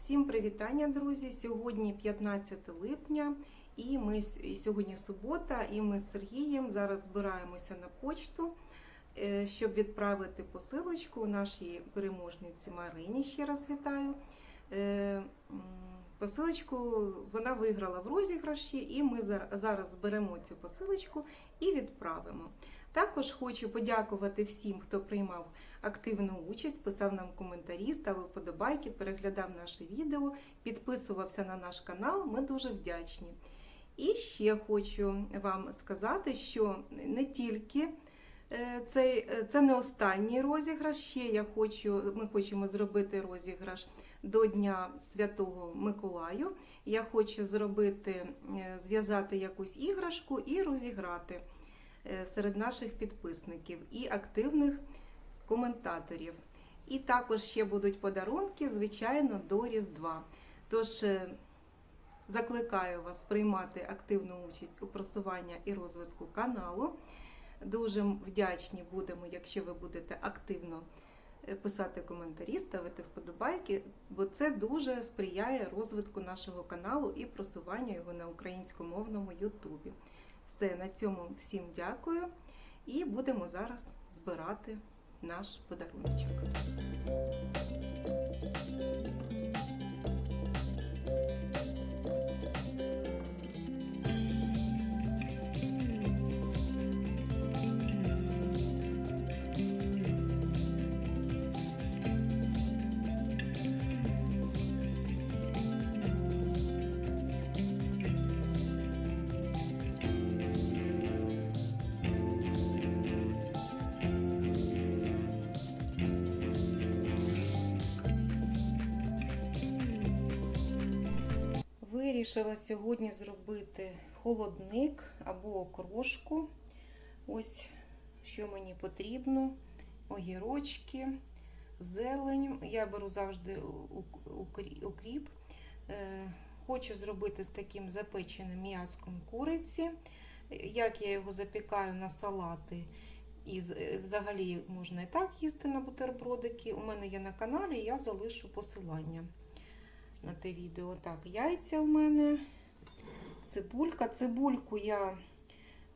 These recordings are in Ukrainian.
Всім привітання, друзі! Сьогодні 15 липня, і ми сьогодні субота, і ми з Сергієм зараз збираємося на почту, е, щоб відправити посилочку нашій переможниці Марині. Ще раз вітаю. Е, Посилочку вона виграла в розіграші, і ми зараз зберемо цю посилочку і відправимо. Також хочу подякувати всім, хто приймав активну участь, писав нам коментарі, ставив подобайки, переглядав наше відео, підписувався на наш канал. Ми дуже вдячні. І ще хочу вам сказати, що не тільки е, цей, е, це не останній розіграш. Ще я хочу, ми хочемо зробити розіграш до Дня Святого Миколаю. Я хочу зробити, е, зв'язати якусь іграшку і розіграти серед наших підписників і активних коментаторів. І також ще будуть подарунки, звичайно, до Різдва. Тож е, закликаю вас приймати активну участь у просуванні і розвитку каналу. Дуже вдячні будемо, якщо ви будете активно е, писати коментарі, ставити вподобайки, бо це дуже сприяє розвитку нашого каналу і просуванню його на українськомовному Ютубі. Все, на цьому всім дякую і будемо зараз збирати наш подаруночок. Вирішила сьогодні зробити холодник або окрошку. Ось що мені потрібно: огірочки, зелень. Я беру завжди ук- укріп. Е, Хочу зробити з таким запеченим м'язком куриці. Як я його запікаю на салати. І е, взагалі можна і так їсти на бутербродики. У мене є на каналі, я залишу посилання на відео. Так, яйця в мене, цибулька. Цибульку я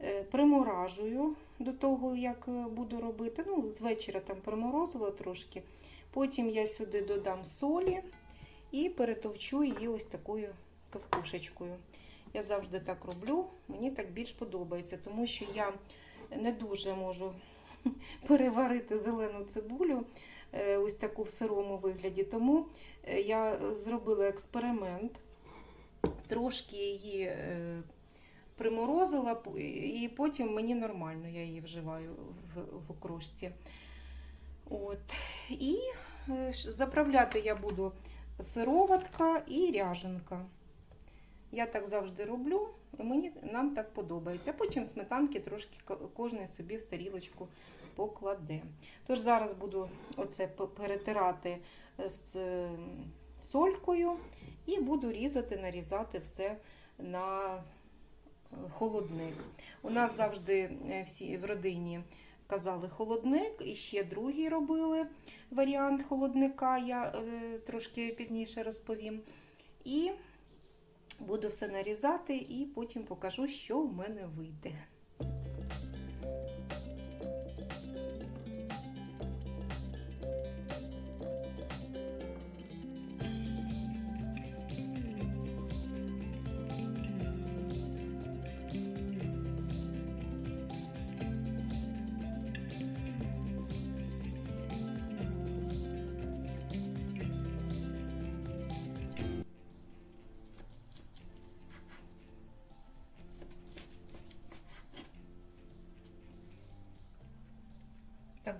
е, приморажую до того, як е, буду робити. Ну, з вечора там приморозила трошки. Потім я сюди додам солі і перетовчу її ось такою товкушечкою. Я завжди так роблю, мені так більш подобається, тому що я не дуже можу переварити зелену цибулю ось таку в сирому вигляді. Тому е, я зробила експеримент, трошки її е, приморозила, і потім мені нормально, я її вживаю в, окрошці. От. І е, заправляти я буду сироватка і ряженка. Я так завжди роблю, і мені нам так подобається. Потім сметанки трошки ко- кожен собі в тарілочку покладе. Тож зараз буду оце перетирати з е, солькою і буду різати, нарізати все на е, холодник. У нас завжди е, всі в родині казали холодник, і ще другий робили варіант холодника, я е, трошки пізніше розповім. І буду все нарізати і потім покажу, що в мене вийде.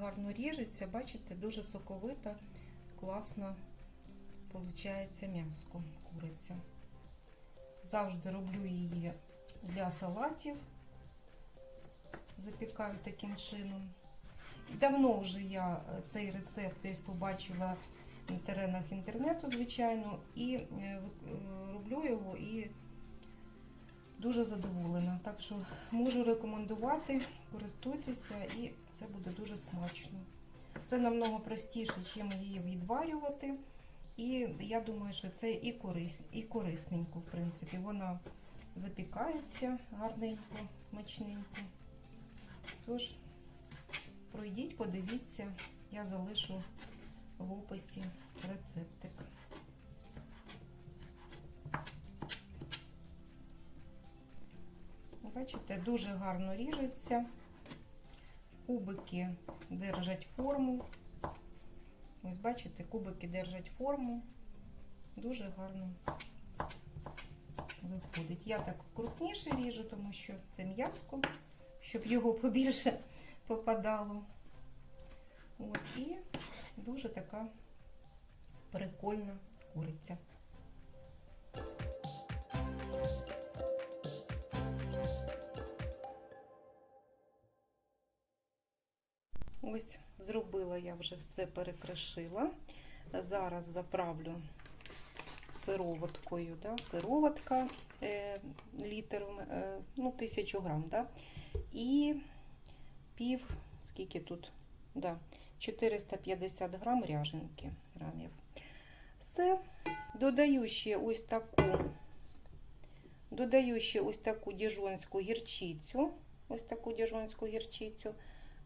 Гарно ріжеться, бачите, дуже соковита, класно виходить м'яско куриця. Завжди роблю її для салатів, запікаю таким чином. Давно вже я е, цей рецепт десь побачила на теренах інтернету, звичайно, і е, е, роблю його і дуже задоволена. Так що можу рекомендувати, користуйтеся, і це буде дуже смачно. Це намного простіше, чим її відварювати. І я думаю, що це і, корис, і корисненько, в принципі. Вона запікається гарненько, смачненько. Тож, пройдіть, подивіться, я залишу в описі рецептик. Бачите, дуже гарно ріжеться. Кубики держать форму. Ось бачите, кубики держать форму. Дуже гарно виходить. Я так крупніше ріжу, тому що це м'яско, щоб його побільше попадало. От, і дуже така прикольна куриця. Ось зробила я вже все перекришила. Зараз заправлю сироваткою. Да? Сироватка е, літр, е, ну, тисячу грам. Да? І пів, скільки тут? Да, 450 грам ряженки. Грамів. Все. Додаю ще ось таку, додаю ще ось таку діжонську гірчицю. Ось таку діжонську гірчицю.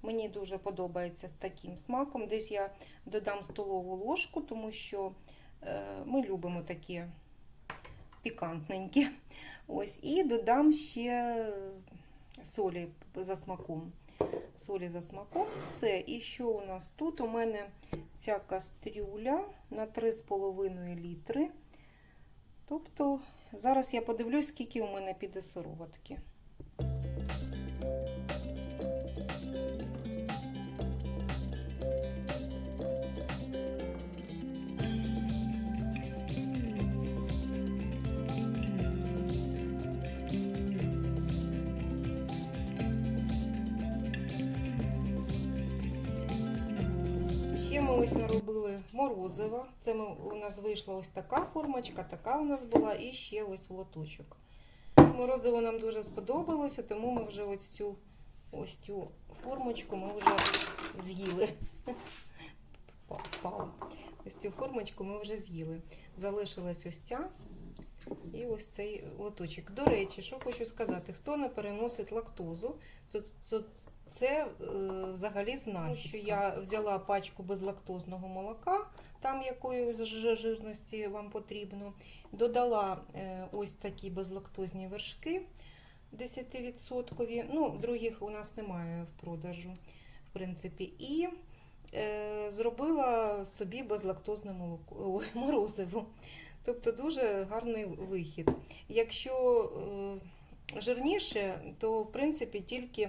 Мені дуже подобається з таким смаком. Десь я додам столову ложку, тому що е, ми любимо такі пікантненькі. Ось, і додам ще солі за смаком. Солі за смаком. Все. І що у нас тут? У мене ця кастрюля на 3,5 літри. Тобто, зараз я подивлюсь, скільки у мене піде сироватки. Ось наробили морозива. Це ми, у нас вийшла ось така формочка, така у нас була, і ще ось лоточок. Морозиво нам дуже сподобалося, тому ми вже ось цю, ось цю формочку ми вже з'їли. Ось цю формочку ми вже з'їли. Залишилась ось ця і ось цей лоточок. До речі, що хочу сказати, хто не переносить лактозу, то, то це е, взагалі знає, що я взяла пачку безлактозного молока, там якої жирності вам потрібно. Додала е, ось такі безлактозні вершки 10%. Ну, других у нас немає в продажу, в принципі. І е, зробила собі безлактозне молоко, морозиво. Тобто дуже гарний вихід. Якщо е, жирніше, то в принципі тільки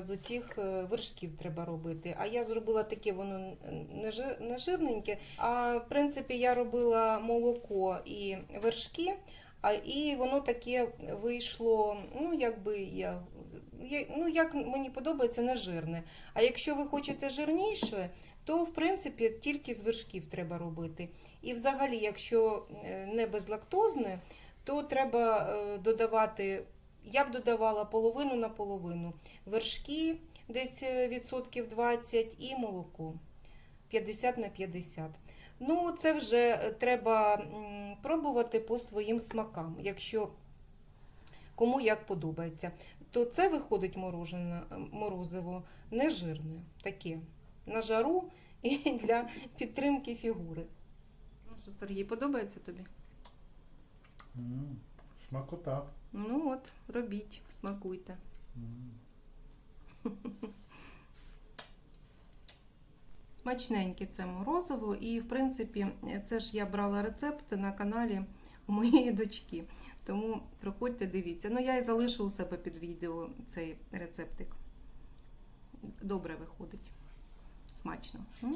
з отих е, вершків треба робити. А я зробила таке, воно не жирненьке. А в принципі я робила молоко і вершки, а і воно таке вийшло, ну якби я. Ну, як мені подобається, не жирне. А якщо ви хочете жирніше, то в принципі тільки з вершків треба робити. І взагалі, якщо е, не безлактозне, то треба е, додавати, я б додавала половину на половину. Вершки десь е, відсотків 20 і молоко 50 на 50. Ну, це вже е, треба пробувати по своїм смакам, якщо кому як подобається. То це виходить морожене, морозиво нежирне, таке на жару і для підтримки фігури. Ну що, Сергій, подобається тобі? М, Смакота. Ну от, робіть, смакуйте. Смачненьке це морозиво, і в принципі, це ж я брала рецепт на каналі моєї дочки. Тому приходьте, дивіться. Ну, я і залишу у себе під відео цей рецептик. Добре виходить. Смачно.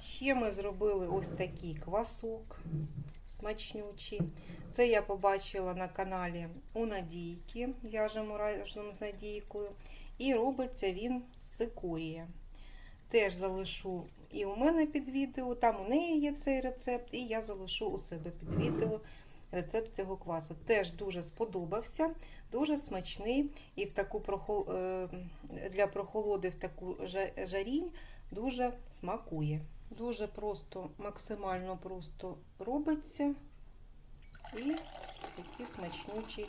Ще ми зробили ось такий квасок смачнючий. Це я побачила на каналі у Надійки. В'яжемо разом з Надійкою. І робиться він з цикорія. Теж залишу і у мене під відео, там у неї є цей рецепт, і я залишу у себе під відео рецепт цього квасу. Теж дуже сподобався, дуже смачний і в таку прохол... е, для прохолоди в таку жарінь дуже смакує. Дуже просто, максимально просто робиться. І такий смачнючий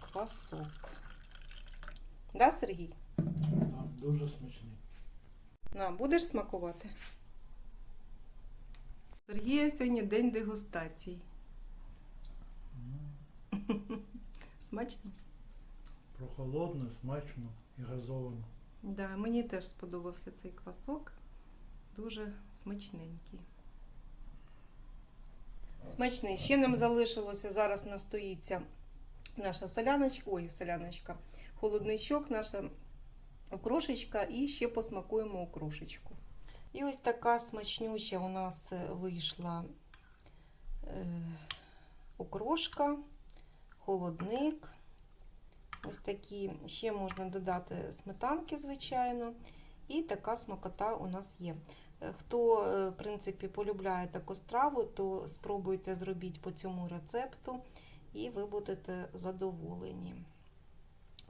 квасок. Да, Сергій? Да, дуже смачний. На, будеш смакувати? Сергія сьогодні день дегустацій. М, Смачно? Прохолодно, смачно і газовано. Да, мені теж сподобався цей квасок. Дуже смачненький. Смачний. Ще нам залишилося зараз настоїться наша соляночка, ой, соляночка, холодничок, наша окрошечка і ще посмакуємо окрошечку. І ось така смачнюча у нас вийшла е, окрошка, холодник. Ось такі. Ще можна додати сметанки, звичайно. І така смакота у нас є. Хто, е, в принципі, полюбляє таку страву, то спробуйте зробіть по цьому рецепту, і ви будете задоволені.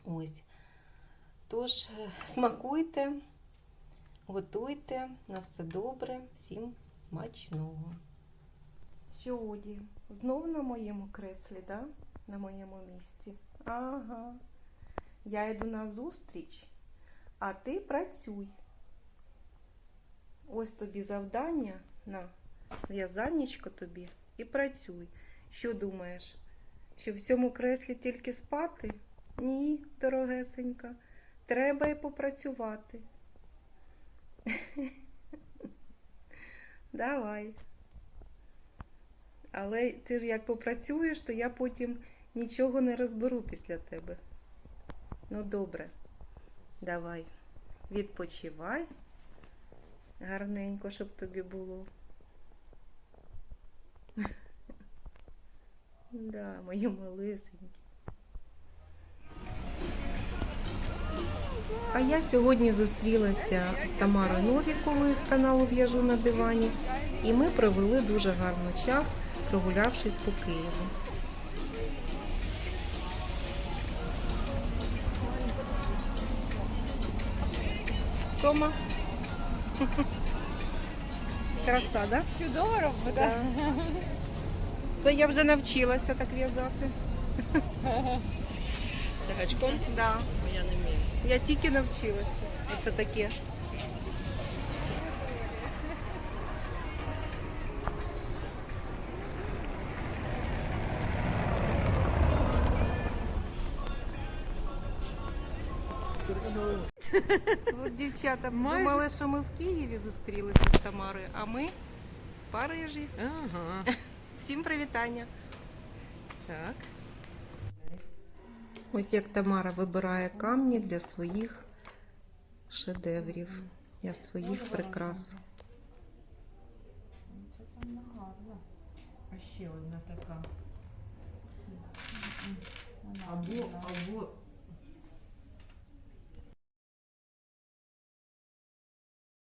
Ось. Тож, е, смакуйте, готуйте, на все добре, всім смачного. Сьогодні знов на моєму креслі, да? на моєму місці. Ага. Я йду на зустріч, а ти працюй. Ось тобі завдання на в'язаннячко тобі і працюй. Що думаєш? Що в цьому креслі тільки спати? Ні, дорогесенька. Треба і попрацювати. Давай. Але ти ж як попрацюєш, то я потім нічого не розберу після тебе. Ну, добре. Давай. Відпочивай. Гарненько, щоб тобі було. Да, мої малесенькі. А я сьогодні зустрілася з Тамарою Новіковою з каналу В'яжу на дивані, і ми провели дуже гарний час, прогулявшись по Києву. Тома. Краса, да? Чудово робота. Це я вже навчилася так в'язати. Це гачком? Да. Я не вмію. Я тільки навчилася. Оце таке. Дівчата Майже. думали, що ми в Києві зустрілися з Тамарою, а ми в Парижі. Ага. Всім привітання. Так. Ось як Тамара вибирає камні для своїх шедеврів, для своїх прикрас. Це там гарно. А ще одна така. Або, або